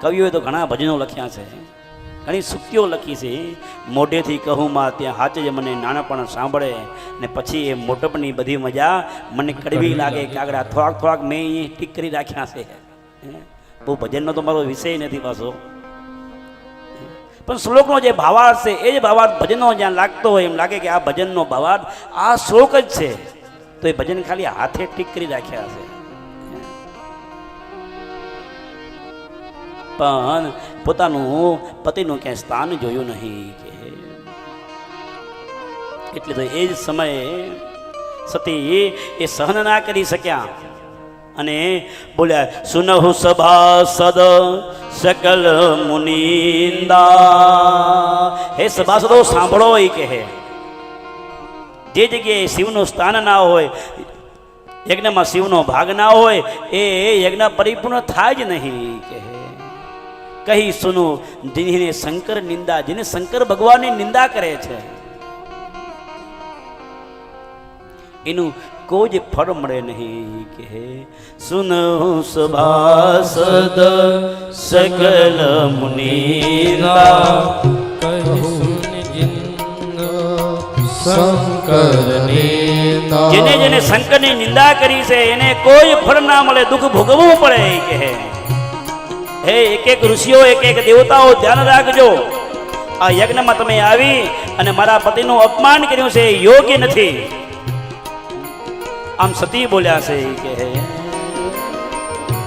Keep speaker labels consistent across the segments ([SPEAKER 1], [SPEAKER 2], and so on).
[SPEAKER 1] કવિઓએ તો ઘણા ભજનો લખ્યા છે. ઘણી સુક્તિઓ લખી છે. મોઢેથી કહું માં ત્યાં હાચે જ મને નાનપણ સાંભળે ને પછી એ મોટપની બધી મજા મને કડવી લાગે કાગડા થોડાક થોડાક મેં એ ટીક કરી રાખ્યા છે. બહુ ભજનનો તો મારો વિષય નથી પાછો. પણ શ્લોકનો જે ભાવાર્થ છે, એ જ ભાવાર્થ ભજનનો જ્યાં લાગતો હોય એમ લાગે કે આ ભજનનો ભાવાર્થ આ શ્લોક જ છે. તો એ ભજન ખાલી હાથે ટીક કરી રાખ્યા છે. પણ પોતાનું પતિનું ક્યાંય સ્થાન જોયું નહીં કે. એટલે તો એ જ સમયે સતી એ સહન ના કરી શક્યા અને બોલ્યા, સુનહુ સભાસદ સકલ મુનિંદા. હે સભાસદો સાંભળો એ કહે જે જગ્યાએ શિવનું સ્થાન ના હોય, યજ્ઞમાં શિવનો ભાગ ના હોય, એ યજ્ઞ પરિપૂર્ણ થાય જ નહીં કહે કહી સુનો જેને શંકર નિંદા જેને શંકર ભગવાનની નિંદા કરે છે. એનું કોઈ જ ફળ મળે નહીં કે સુનો સભાસદ સકલ મુનિંદા જેને જેને શંકરની નિંદા કરી છે એને કોઈ ફળ ના મળે દુઃખ ભોગવવું પડે કે હે એક એક ઋષિઓ એક એક દેવતાઓ ધ્યાન રાખજો. આ યજ્ઞમાં તમે આવી અને મારા પતિનું અપમાન કર્યું છે યોગ્ય નથી. આમ સતી બોલ્યા છે કે હે.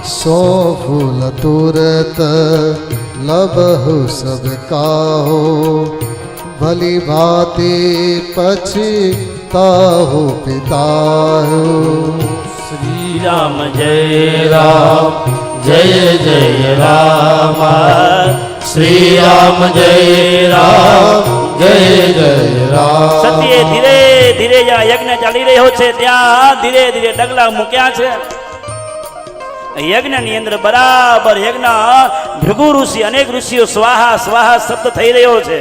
[SPEAKER 2] સો ફૂલ તુરત લબહુ સબ કાહો ભલી ભાતે પછી તાહો પિતાહો.
[SPEAKER 1] શ્રી રામ જય રામ. જય જય રામ. શ્રી રામ જય રામ.
[SPEAKER 2] જય જય રામ.
[SPEAKER 1] સતીએ ધીરે ધીરે જ્યાં યજ્ઞ ચાલી રહ્યો છે. ત્યાં ધીરે ધીરે ડગલા મૂક્યા છે. યજ્ઞની અંદર બરાબર યજ્ઞ. ભૃગુ ઋષિ, અનેક ઋષિઓ સ્વાહા સ્વાહા શબ્દ થઈ રહ્યો છે.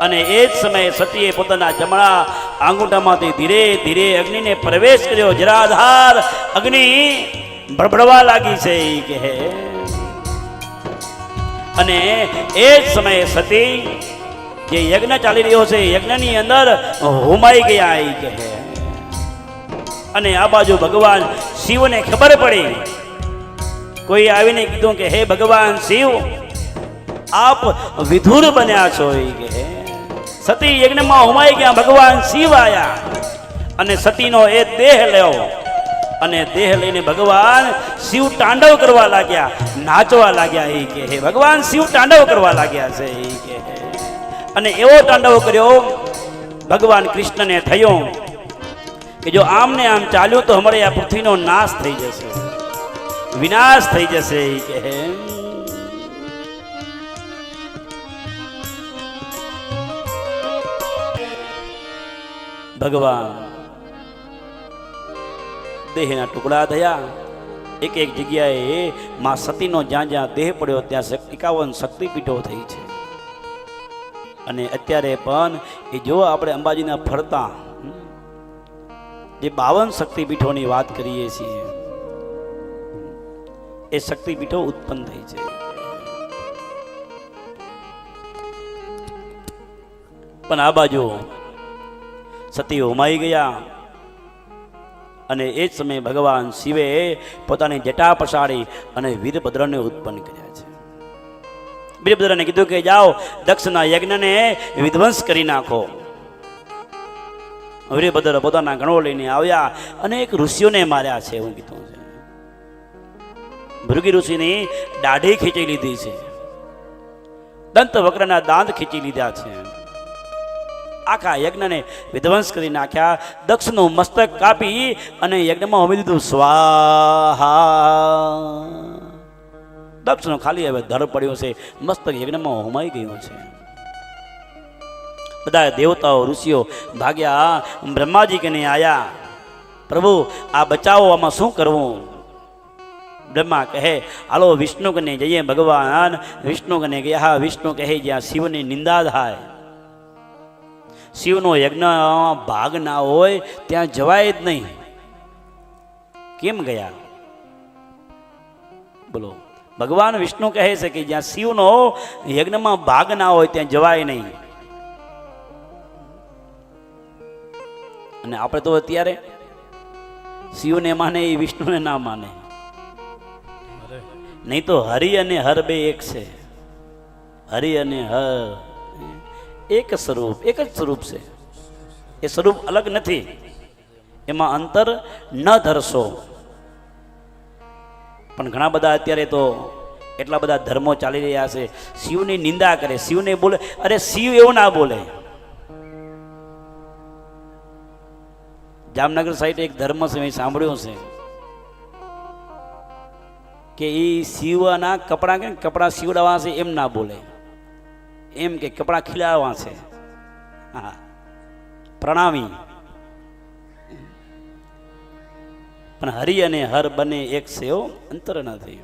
[SPEAKER 1] અને એ જ સમયે સતીએ પોતાના જમણા આંગૂઠામાંથી ધીરે ધીરે અગ્નિને પ્રવેશ કર્યો. જરાધાર અગ્નિ ભડભડવા લાગી છે કે અને એ જ સમયે સતી જે યજ્ઞ ચાલી રહ્યો છે યજ્ઞની અંદર હોમાઈ ગયા એ કહે અને આ બાજુ ભગવાન શિવને ખબર પડી. કોઈ આવીને કીધું કે હે ભગવાન શિવ, આપ વિધુર બન્યા છો એ કહે સતી યજ્ઞમાં હોમાઈ ગયા, ભગવાન શિવ આયા. અને સતીનો એ દેહ લેવો અને દેહ લઈને ભગવાન શિવ તાંડવ કરવા લાગ્યા, નાચવા લાગ્યા એ કે હે ભગવાન, શિવ તાંડવ કરવા લાગ્યા છે એ કે અને એવો તાંડવ કર્યો, ભગવાન કૃષ્ણને થયો કે જો આમ ને આમ ચાલ્યું તો અમારે આ પૃથ્વીનો નાશ થઈ જશે. વિનાશ થઈ જશે એ કે હે. ભગવાન દેહના ટુકડા થયા. એક એક જગ્યાએ માં સતીનો જ્યાં જ્યાં દેહ પડ્યો ત્યાં એકાવન શક્તિપીઠો થઈ છે. અને અત્યારે પણ એ જો આપણે અંબાજીના ફરતા જે બાવન શક્તિપીઠોની વાત કરીએ છીએ, એ શક્તિપીઠો ઉત્પન્ન થઈ છે. પણ આ બાજુ સતી હોમાઈ ગયા. અને એ જ સમયે ભગવાન શિવે પોતાની જટા પસાડી અને વીરભદ્રને ઉત્પન્ન કર્યા છે. વીરભદ્રને કીધું કે જાઓ, દક્ષના યજ્ઞને વિધ્વંસ કરી નાખો. વીરભદ્ર પોતાના ગણો લઈને આવ્યા અને એક ઋષિઓને માર્યા છે એવું કીધું છે. ભૃગી ઋષિની દાઢી ખીચી લીધી છે. દંત વક્રના દાંત ખીચી લીધા છે. આખા યજ્ઞને વિધ્વંસ કરી નાખ્યા. દક્ષનું મસ્તક કાપી અને યજ્ઞમાં હોમી દીધું. સ્વાહા. દક્ષનો ખાલી હવે ધર પડ્યો છે. મસ્તક યજ્ઞમાં હોમાઈ ગયું છે. બધા દેવતાઓ, ઋષિઓ ભાગ્યા. બ્રહ્માજી કને આયા. પ્રભુ, આ બચાવો, આમાં શું કરવું? બ્રહ્મા કહે, હાલો, વિષ્ણુ કને જઈએ ભગવાન. વિષ્ણુ કને ગયા. વિષ્ણુ કહે, જ્યાં શિવની નિંદા થાય. શિવનો યજ્ઞ ભાગ ના હોય, ત્યાં જવાય જ નહીં. કેમ ગયા? બોલો. ભગવાન વિષ્ણુ કહે છે કે જ્યાં શિવનો યજ્ઞમાં ભાગ ના હોય, ત્યાં જવાય નહીં. અને આપણે તો અત્યારે શિવને માને, એ વિષ્ણુને ના માને. નહીં તો હરિ અને હર બે એક છે. હરિ અને હર. એક સ્વરૂપ, એક જ સ્વરૂપ છે. એ સ્વરૂપ અલગ નથી. એમાં અંતર ન ધરશો. પણ ઘણા બધા અત્યારે તો એટલા બધા ધર્મો ચાલી રહ્યા છે. શિવની નિંદા કરે, શિવને બોલે, અરે શિવ એવું ના બોલે. જામનગર સાઈડ એક ધર્મ છે, મેં સાંભળ્યું છે. કે એ શિવના કપડાં કે કપડાં સીવડાવવા છે એમ ના બોલે. એમ કે કપડાં ખીલાવા છે. હા. પ્રણામી. પણ હરિ અને હર બંને એક છે અંતર નથી